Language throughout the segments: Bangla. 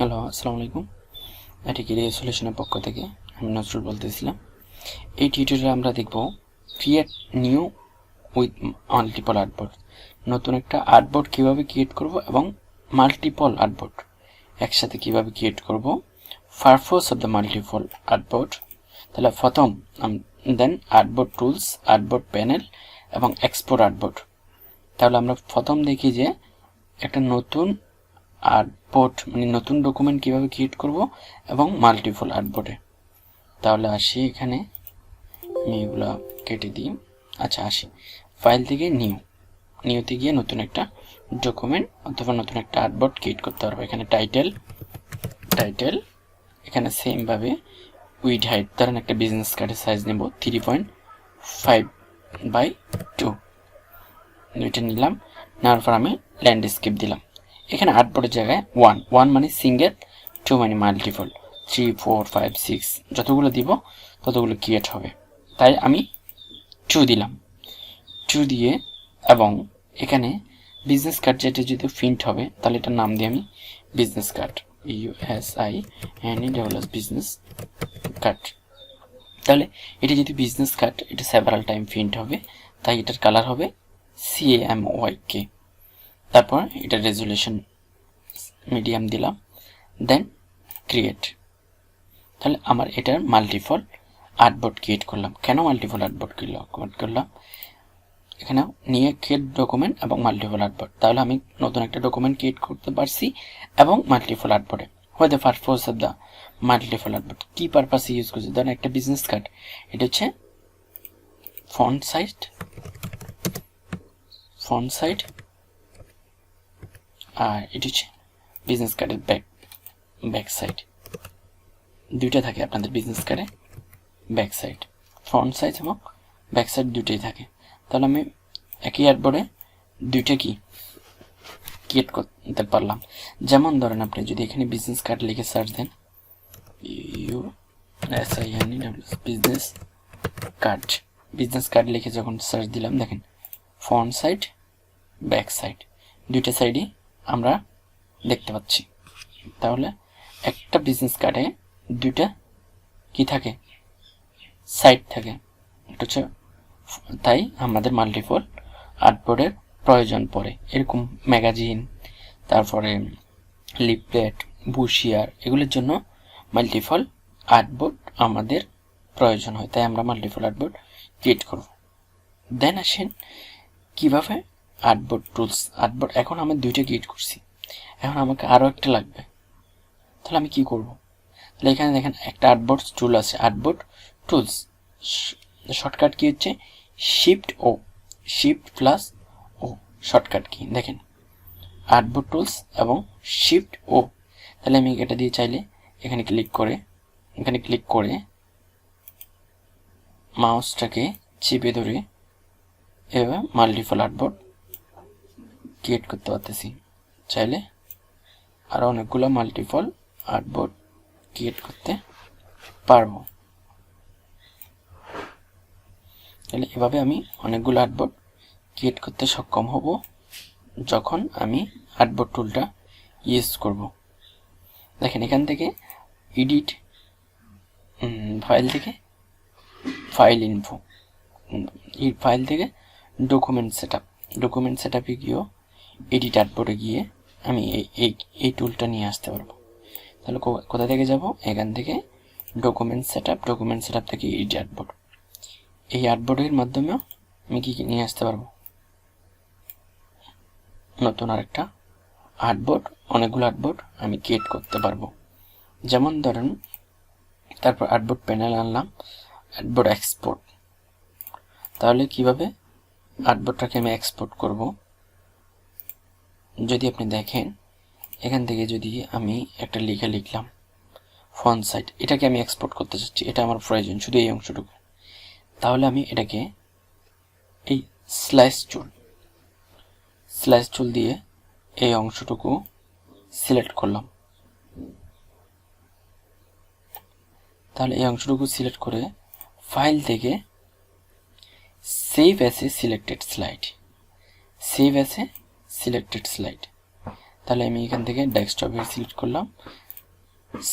হ্যালো আসসালামু আলাইকুম এটি কেরিয়ার সলিউশনের পক্ষ থেকে? আমি নজরুল বলতেছিলাম। এই টিউটোরিয়ালে আমরা দেখব create new with multiple artboard নতুন একটা আর্টবোর্ড কীভাবে ক্রিয়েট করব এবং মাল্টিপল আর্টবোর্ড একসাথে কীভাবে ক্রিয়েট করব? Purpose of the multiple artboard তাহলে প্রথম দেন আর্টবোর্ড টুলস আর্টবোর্ড প্যানেল এবং এক্সপোর্ট আর্টবোর্ড তাহলে আমরা প্রথম দেখি যে একটা নতুন আর্টবোর্ড মানে নতুন ডকুমেন্ট কীভাবে ক্রিয়েট করব এবং মাল্টিপল আর্টবোর্ডে তাহলে আসি এখানে, আমি এগুলো কেটে দিই। আচ্ছা আসি। ফাইল থেকে নিউ নিউতে গিয়ে নতুন একটা ডকুমেন্ট অথবা নতুন একটা আর্টবোর্ড ক্রিয়েট করতে পারব। এখানে টাইটেল টাইটেল এখানে সেমভাবে উইড হাইট ধরেন একটা বিজনেস কার্ডের সাইজ নেব three point five by two দুইটা নিলাম, নেওয়ার পর আমি ল্যান্ডস্কেপ দিলাম। এখানে আর্টবোর্ডের জায়গায় ওয়ান ওয়ান মানে সিঙ্গেল টু মানে multiple three four five six যতগুলো দিব ততগুলো ক্রিয়েট হবে। তাই আমি টু দিলাম। টু দিয়ে এবং এখানে বিজনেস কার্ড যেটা যদি প্রিন্ট হবে, তাহলে এটার নাম দিয়ে আমি business card U S I N E double S business card তাহলে এটা যদি বিজনেস কার্ড এটা সেভারাল টাইম প্রিন্ট হবে, তাই এটার কালার হবে সি এম ওয়াই কে তারপর এটা রেজুলেশন মিডিয়াম দিলাম দেন ক্রিয়েট তাহলে আমার এটার মাল্টিপল আর্টবোর্ড ক্রিয়েট করলাম। কেন মাল্টিপল আর্টবোর্ড ক্রিয়েট করলাম? এখানে নিয়ে ক্রিয়েট ডকুমেন্ট এবং মাল্টিপল আর্টবোর্ড তাহলে আমি নতুন একটা ডকুমেন্ট ক্রিয়েট করতে পারছি এবং মাল্টিপল আর্টবোর্ডে হয় the purpose of the multiple artboard কী পারপাসে ইউজ করছি? ধরেন একটা বিজনেস কার্ড এটা হচ্ছে ফন্ট সাইট ফন্ট সাইট আর এটি হচ্ছে বিজনেস কার্ডের ব্যাক ব্যাক সাইড দুইটা থাকে আপনাদের বিজনেস কার্ডে ব্যাক সাইড ফ্রন্ট সাইজ এবং ব্যাক সাইড দুটোই থাকে। তাহলে আমি একই অ্যাডবোর্ডে দুইটা কি ক্রিয়েট করতে পারলাম। যেমন ধরেন আপনি যদি এখানে বিজনেস কার্ড লিখে search then U S I N business card business card লিখে যখন সার্চ দিলাম, দেখেন ফ্রন্ট সাইড ব্যাক সাইড দুইটা সাইডই আমরা দেখতে পাচ্ছি। তাহলে একটা বিজনেস কার্ডে দুইটা কি থাকে? সাইড থাকে। হচ্ছে তাই আমাদের মাল্টিপল আর্টবোর্ডের প্রয়োজন পড়ে। এরকম ম্যাগাজিন তারপরে লিপলেট বুশিয়ার এগুলোর জন্য মাল্টিপল আর্টবোর্ড আমাদের প্রয়োজন হয়। তাই আমরা মাল্টিপল আর্টবোর্ড ক্রিয়েট করব। দেন আসেন কীভাবে আর্টবোর্ড টুলস আর্টবোর্ড এখন আমি দুইটা ক্রিয়েট করছি। এখন আমাকে আরও একটা লাগবে। তাহলে আমি কি করব? তাহলে এখানে দেখেন একটা আর্টবোর্ড টুল আছে। আর্টবোর্ড টুলস শর্টকাট কি হচ্ছে? Shift O shift plus O shortcut key দেখেন। আর্টবোর্ড টুলস এবং শিফট ও তাহলে আমি এটা দিয়ে চাইলে এখানে ক্লিক করে, এখানে ক্লিক করে মাউসটাকে চিপে ধরে এবার মাল্টিপল আর্টবোর্ড ক্রিয়েট করতে পারতেছি। চাইলে আরও অনেকগুলো মাল্টিপল আর্টবোর্ড ক্রিয়েট করতে পারব। তাহলে এভাবে আমি অনেকগুলো আর্টবোর্ড ক্রিয়েট করতে সক্ষম হব যখন আমি আর্টবোর্ড টুলটা ইউজ করব। দেখেন, এখান থেকে এডিট ফাইল থেকে ফাইল ইনফো ফাইল থেকে document set up document set আপে গিয়েও এডিট আর্টবোর্ডে গিয়ে আমি এই এই টুলটা নিয়ে আসতে পারব। তাহলে কোথা থেকে যাব? এখান থেকে document set up document set up থেকে এডিট আর্টবোর্ড এই আর্টবোর্ডের মাধ্যমেও আমি কী নিয়ে আসতে পারব? নতুন আরেকটা আর্টবোর্ড অনেকগুলো আর্টবোর্ড আমি ক্রিয়েট করতে পারব। যেমন ধরেন, তারপর আর্টবোর্ড প্যানেল আনলাম আর্টবোর্ড এক্সপোর্ট তাহলে কীভাবে আর্টবোর্ডটাকে আমি এক্সপোর্ট করব? যদি আপনি দেখেন, এখান থেকে যদি আমি একটা লিখে লিখলাম ফোন সাইট এটাকে আমি এক্সপোর্ট করতে চাচ্ছি, এটা আমার প্রয়োজন শুধু এই অংশটুকু। তাহলে আমি এটাকে এই স্লাইস চুল স্লাইস চুল দিয়ে এই অংশটুকু সিলেক্ট করলাম। তাহলে এই অংশটুকু সিলেক্ট করে ফাইল থেকে save a selected slide save a selected slide তাহলে আমি এখান থেকে ডেস্কটপে সিলেক্ট করলাম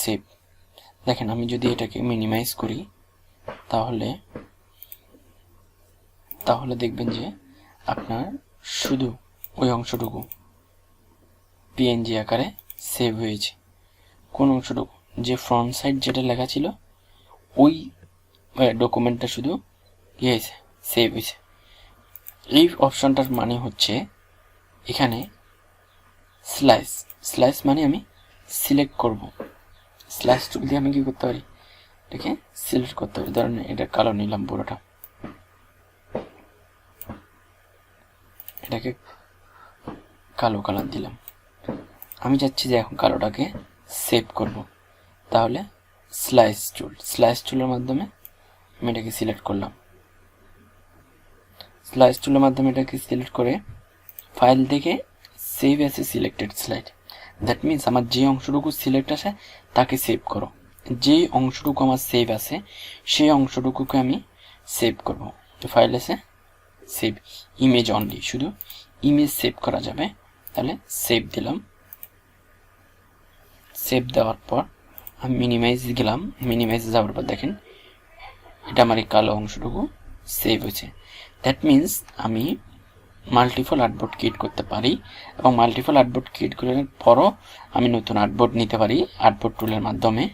সেভ দেখেন, আমি যদি এটাকে মিনিমাইজ করি, তাহলে তাহলে দেখবেন যে আপনার শুধু ওই অংশটুকু পিএনজি আকারে সেভ হয়েছে। কোন অংশটুকু? যে ফ্রন্ট সাইড যেটা লেখা ছিল, ওই ডকুমেন্টটা শুধু হয়েছে সেভ হয়েছে। এই অপশনটার মানে হচ্ছে এখানে স্লাইস স্লাইস মানে আমি সিলেক্ট করব। স্লাইস টুল দিয়ে আমি কি করতে পারি? এটাকে সিলেক্ট করতে পারি ধরেন এটা কালো নিলাম পুরোটা। এটাকে কালো কালার দিলাম। আমি চাচ্ছি যে এখন কালোটাকে সেভ করব। তাহলে স্লাইস টুল স্লাইস টুলের মাধ্যমে আমি এটাকে সিলেক্ট করলাম। স্লাইস টুলের মাধ্যমে এটাকে সিলেক্ট করে ফাইল থেকে save as a selected slide that means আমার যে অংশটুকু সিলেক্ট আসে, তাকে সেভ করো। যে অংশটুকু আমার সেভ আছে, সেই অংশটুকুকে আমি সেভ করব। ফাইল আছে সেভ ইমেজ অনলি শুধু ইমেজ সেভ করা যাবে। তাহলে সেভ দিলাম। সেভ দেওয়ার পর আমি মিনিমাইজ গেলাম। মিনিমাইজ যাওয়ার পর দেখেন, এটা আমার এই কালো অংশটুকু সেভ হয়েছে। দ্যাট মিন্স আমি মাল্টিপল আর্টবোর্ড ক্রিয়েট করতে পারি এবং মাল্টিপল আর্টবোর্ড ক্রিয়েট করার পরও আমি নতুন আর্টবোর্ড নিতে পারি আর্টবোর্ড টুলের মাধ্যমে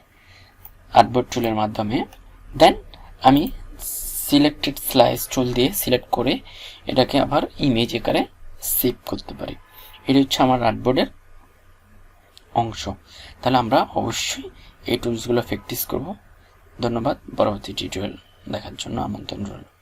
আর্টবোর্ড টুলের মাধ্যমে। দেন আমি সিলেক্টেড স্লাইস টুল দিয়ে সিলেক্ট করে এটাকে আবার ইমেজ আকারে সেভ করতে পারি। এটা হচ্ছে আমার আর্টবোর্ডের অংশ। তাহলে আমরা অবশ্যই এই টুলসগুলো প্র্যাকটিস করব। ধন্যবাদ। পরবর্তী টিউটোরিয়াল দেখার জন্য আমন্ত্রণ রইল।